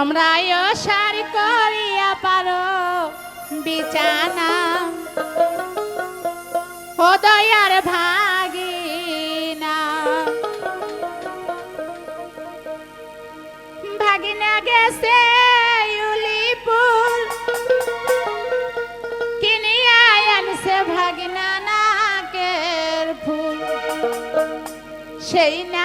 তোমরা সার করিয়া পারো, বিছানা। ও দয়ার ভাগিনা। ভাগিনা গেছে ইউলিপুর কিনিয়া আনছে ভাগিনা নাকের ফুল। সেই না